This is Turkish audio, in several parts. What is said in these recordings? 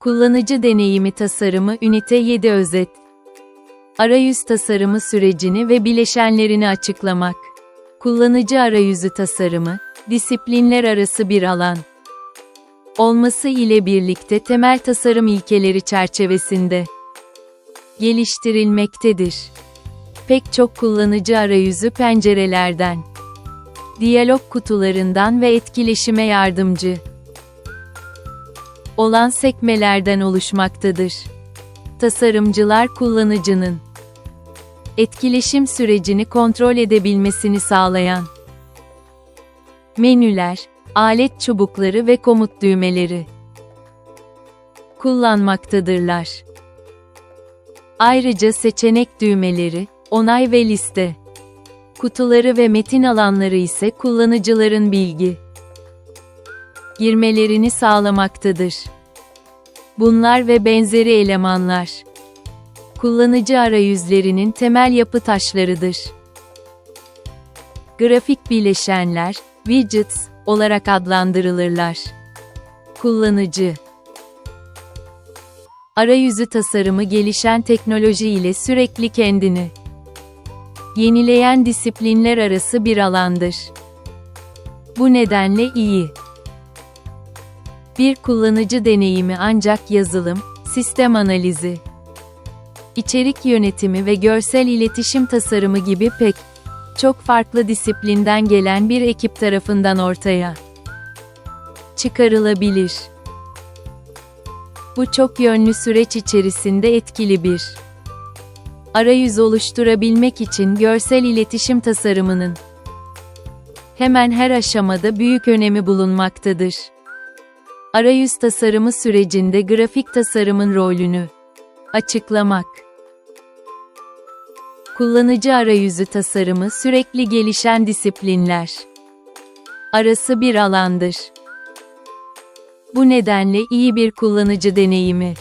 Kullanıcı deneyimi tasarımı Ünite 7 özet. Arayüz tasarımı sürecini ve bileşenlerini açıklamak. Kullanıcı arayüzü tasarımı, disiplinler arası bir alan. Olması ile birlikte temel tasarım ilkeleri çerçevesinde geliştirilmektedir. Pek çok kullanıcı arayüzü pencerelerden, diyalog kutularından ve etkileşime yardımcı olan sekmelerden oluşmaktadır. Tasarımcılar kullanıcının etkileşim sürecini kontrol edebilmesini sağlayan menüler, alet çubukları ve komut düğmeleri kullanmaktadırlar. Ayrıca seçenek düğmeleri, onay ve liste kutuları ve metin alanları ise kullanıcıların bilgi girmelerini sağlamaktadır. Bunlar ve benzeri elemanlar kullanıcı arayüzlerinin temel yapı taşlarıdır. Grafik bileşenler, widgets olarak adlandırılırlar. Kullanıcı Arayüzü tasarımı gelişen teknoloji ile sürekli kendini yenileyen disiplinler arası bir alandır. Bu nedenle iyi bir kullanıcı deneyimi ancak yazılım, sistem analizi, içerik yönetimi ve görsel iletişim tasarımı gibi pek çok farklı disiplinden gelen bir ekip tarafından ortaya çıkarılabilir. Bu çok yönlü süreç içerisinde etkili bir arayüz oluşturabilmek için görsel iletişim tasarımının hemen her aşamada büyük önemi bulunmaktadır. Arayüz tasarımı sürecinde grafik tasarımın rolünü açıklamak. Kullanıcı arayüzü tasarımı sürekli gelişen disiplinler arası bir alandır. Bu nedenle iyi bir kullanıcı deneyimi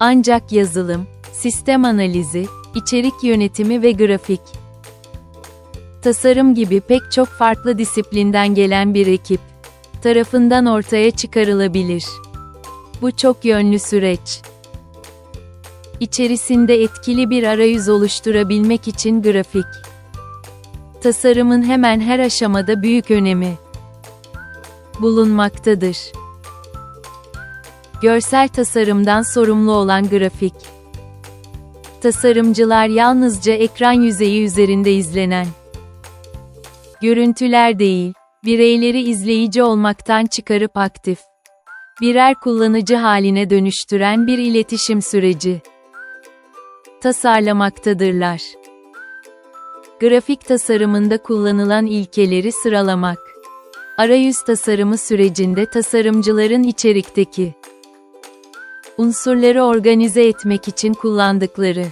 ancak yazılım, sistem analizi, içerik yönetimi ve grafik tasarım gibi pek çok farklı disiplinden gelen bir ekip tarafından ortaya çıkarılabilir. Bu çok yönlü süreç. İçerisinde etkili bir arayüz oluşturabilmek için grafik tasarımın hemen her aşamada büyük önemi bulunmaktadır. Görsel tasarımdan sorumlu olan grafik tasarımcılar yalnızca ekran yüzeyi üzerinde izlenen görüntüler değil, bireyleri izleyici olmaktan çıkarıp aktif, birer kullanıcı haline dönüştüren bir iletişim süreci tasarlamaktadırlar. Grafik tasarımında kullanılan ilkeleri sıralamak. Arayüz tasarımı sürecinde tasarımcıların içerikteki unsurları organize etmek için kullandıkları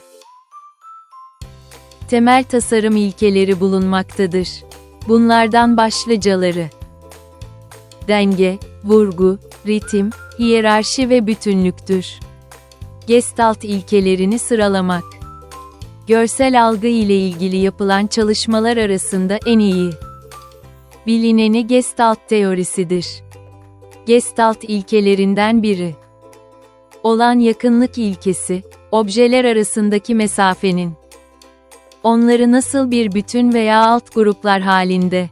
temel tasarım ilkeleri bulunmaktadır. Bunlardan başlıcaları denge, vurgu, ritim, hiyerarşi ve bütünlüktür. Gestalt ilkelerini sıralamak. Görsel algı ile ilgili yapılan çalışmalar arasında en iyi bilineni Gestalt teorisidir. Gestalt ilkelerinden biri olan yakınlık ilkesi, objeler arasındaki mesafenin onları nasıl bir bütün veya alt gruplar halinde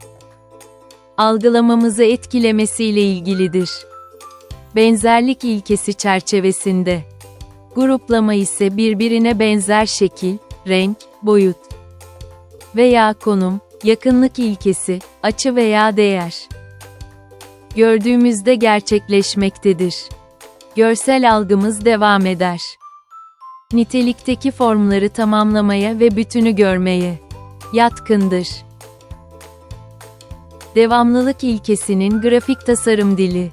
algılamamızı etkilemesiyle ilgilidir. Benzerlik ilkesi çerçevesinde gruplama ise birbirine benzer şekil, renk, boyut veya konum, yakınlık ilkesi, açı veya değer gördüğümüzde gerçekleşmektedir. Görsel algımız devam eder nitelikteki formları tamamlamaya ve bütünü görmeye yatkındır. Devamlılık ilkesinin grafik tasarım dili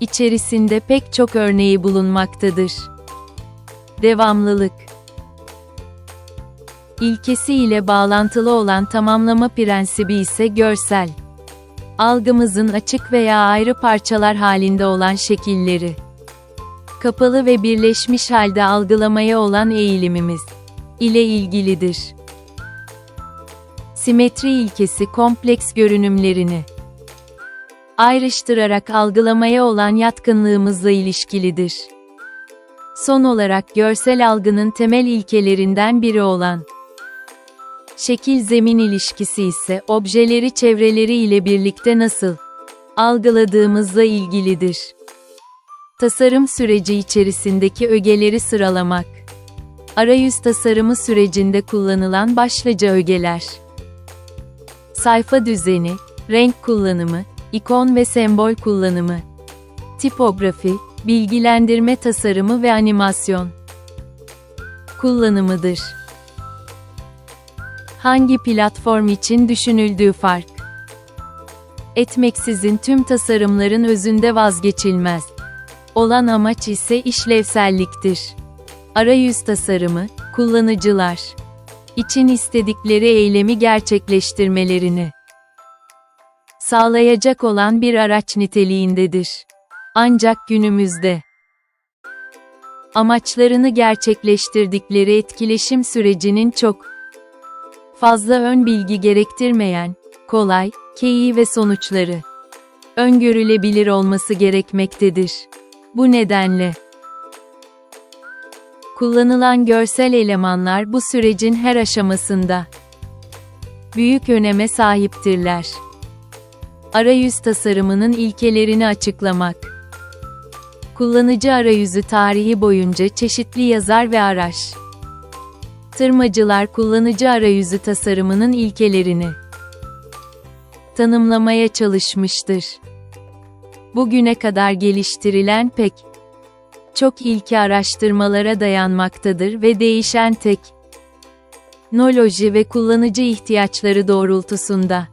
içerisinde pek çok örneği bulunmaktadır. Devamlılık ilkesi ile bağlantılı olan tamamlama prensibi ise görsel algımızın açık veya ayrı parçalar halinde olan şekilleri kapalı ve birleşmiş halde algılamaya olan eğilimimiz ile ilgilidir. Simetri ilkesi kompleks görünümlerini ayrıştırarak algılamaya olan yatkınlığımızla ilişkilidir. Son olarak görsel algının temel ilkelerinden biri olan şekil-zemin ilişkisi ise objeleri çevreleri ile birlikte nasıl algıladığımızla ilgilidir. Tasarım süreci içerisindeki ögeleri sıralamak. Arayüz tasarımı sürecinde kullanılan başlıca ögeler. Sayfa düzeni, renk kullanımı, ikon ve sembol kullanımı. Tipografi, bilgilendirme tasarımı ve animasyon. Kullanımıdır. Hangi platform için düşünüldüğü fark etmeksizin tüm tasarımların özünde vazgeçilmez. Olan amaç ise işlevselliktir. Arayüz tasarımı, kullanıcılar için istedikleri eylemi gerçekleştirmelerini sağlayacak olan bir araç niteliğindedir. Ancak günümüzde amaçlarını gerçekleştirdikleri etkileşim sürecinin çok fazla ön bilgi gerektirmeyen, kolay, key'i ve sonuçları öngörülebilir olması gerekmektedir. Bu nedenle kullanılan görsel elemanlar bu sürecin her aşamasında büyük öneme sahiptirler. Arayüz tasarımının ilkelerini açıklamak. Kullanıcı arayüzü tarihi boyunca çeşitli yazar ve araç tırmacılar kullanıcı arayüzü tasarımının ilkelerini tanımlamaya çalışmıştır. Bugüne kadar geliştirilen pek çok ilke araştırmalara dayanmaktadır ve değişen tek teknoloji ve kullanıcı ihtiyaçları doğrultusunda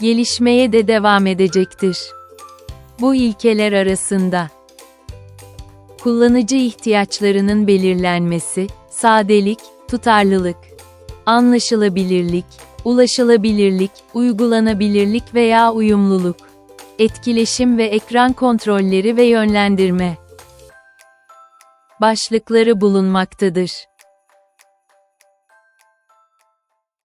gelişmeye de devam edecektir. Bu ilkeler arasında kullanıcı ihtiyaçlarının belirlenmesi, sadelik, tutarlılık, anlaşılabilirlik, ulaşılabilirlik, uygulanabilirlik veya uyumluluk, etkileşim ve ekran kontrolleri ve yönlendirme başlıkları bulunmaktadır.